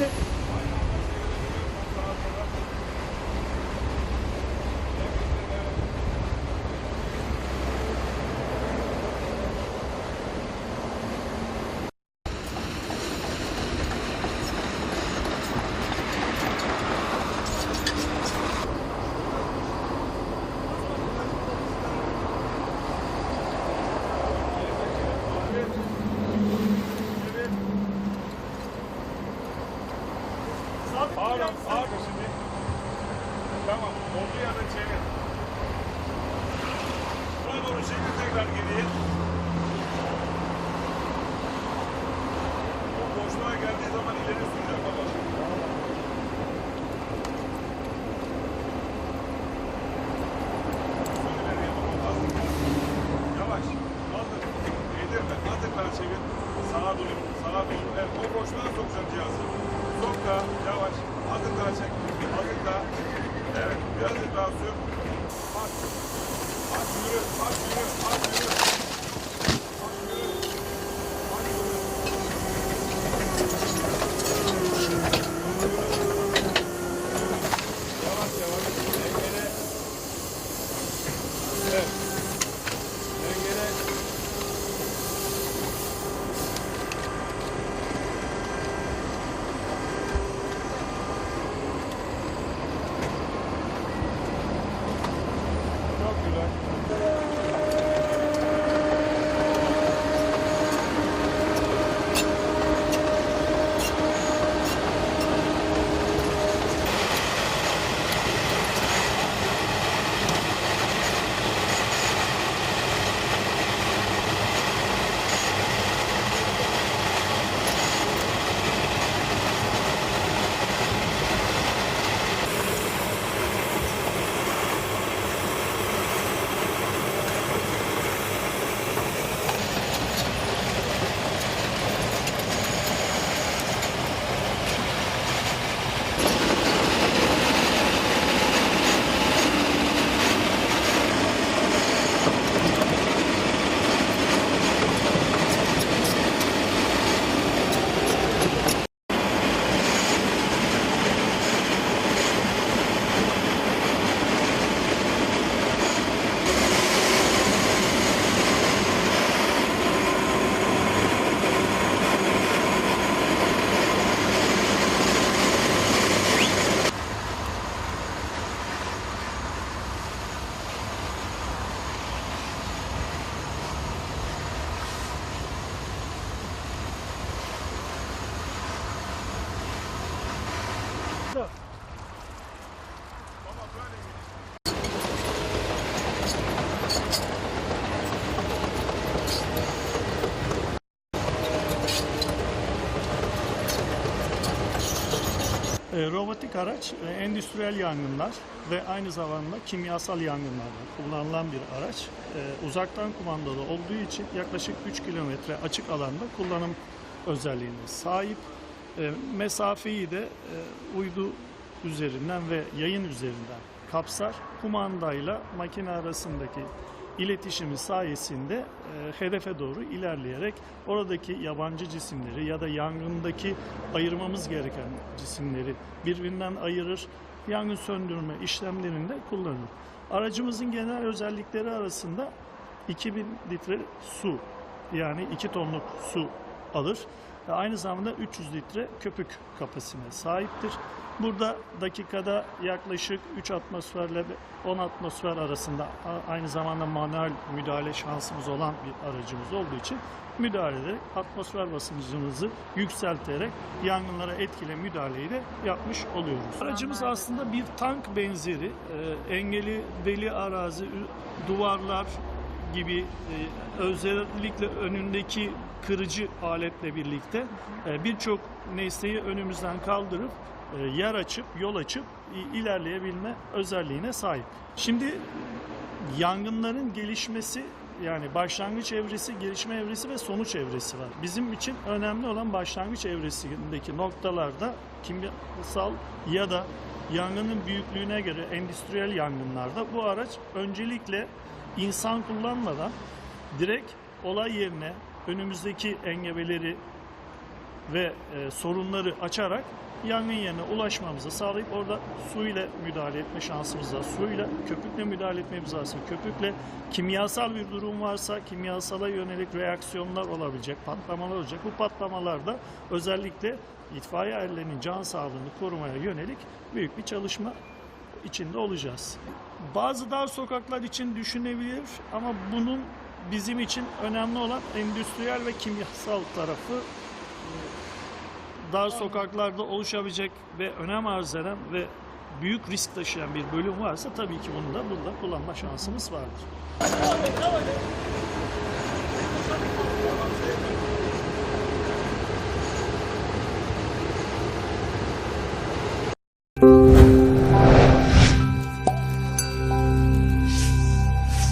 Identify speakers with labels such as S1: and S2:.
S1: Thank you. trying to get in. Birazcık daha sür. Bak. Bak yürü. Bak yürü. Bak yürü.
S2: Robotik araç e, endüstriyel yangınlar ve aynı zamanda kimyasal yangınlarda kullanılan bir araç. E, uzaktan kumandalı olduğu için yaklaşık 3 kilometre açık alanda kullanım özelliğine sahip. E, mesafeyi de e, uydu üzerinden ve yayın üzerinden kapsar. Kumandayla makine arasındaki iletişimi sayesinde e, hedefe doğru ilerleyerek oradaki yabancı cisimleri ya da yangındaki ayırmamız gereken cisimleri birbirinden ayırır. Yangın söndürme işlemlerinde kullanılır. Aracımızın genel özellikleri arasında 2000 litre su yani 2 tonluk su alır. Aynı zamanda 300 litre köpük kapasitesine sahiptir. Burada dakikada yaklaşık 3 atmosferle 10 atmosfer arasında aynı zamanda manuel müdahale şansımız olan bir aracımız olduğu için müdahale ederek atmosfer basıncımızı yükselterek yangınlara etkili müdahaleyi de yapmış oluyoruz. Aracımız aslında bir tank benzeri e, engeli beli arazi, duvarlar gibi e, özellikle önündeki kırıcı aletle birlikte e, birçok nesneyi önümüzden kaldırıp e, yer açıp yol açıp ilerleyebilme özelliğine sahip. Şimdi yangınların gelişmesi yani başlangıç evresi, gelişme evresi ve sonuç evresi var. Bizim için önemli olan başlangıç evresindeki noktalarda kimyasal ya da yangının büyüklüğüne göre endüstriyel yangınlarda bu araç öncelikle insan kullanmadan direkt olay yerine önümüzdeki engebeleri ve e, sorunları açarak yangın yerine ulaşmamızı sağlayıp orada su ile müdahale etme şansımız var. Suyla, köpükle müdahale etmemiz lazım. Köpükle kimyasal bir durum varsa kimyasala yönelik reaksiyonlar olabilecek, patlamalar olacak. Bu patlamalarda özellikle itfaiye erlerinin can sağlığını korumaya yönelik büyük bir çalışma içinde olacağız. Bazı dar sokaklar için düşünebilir ama bunun bizim için önemli olan endüstriyel ve kimyasal tarafı dar sokaklarda oluşabilecek ve önem arz eden ve büyük risk taşıyan bir bölüm varsa tabii ki bunu da burada kullanma şansımız vardır.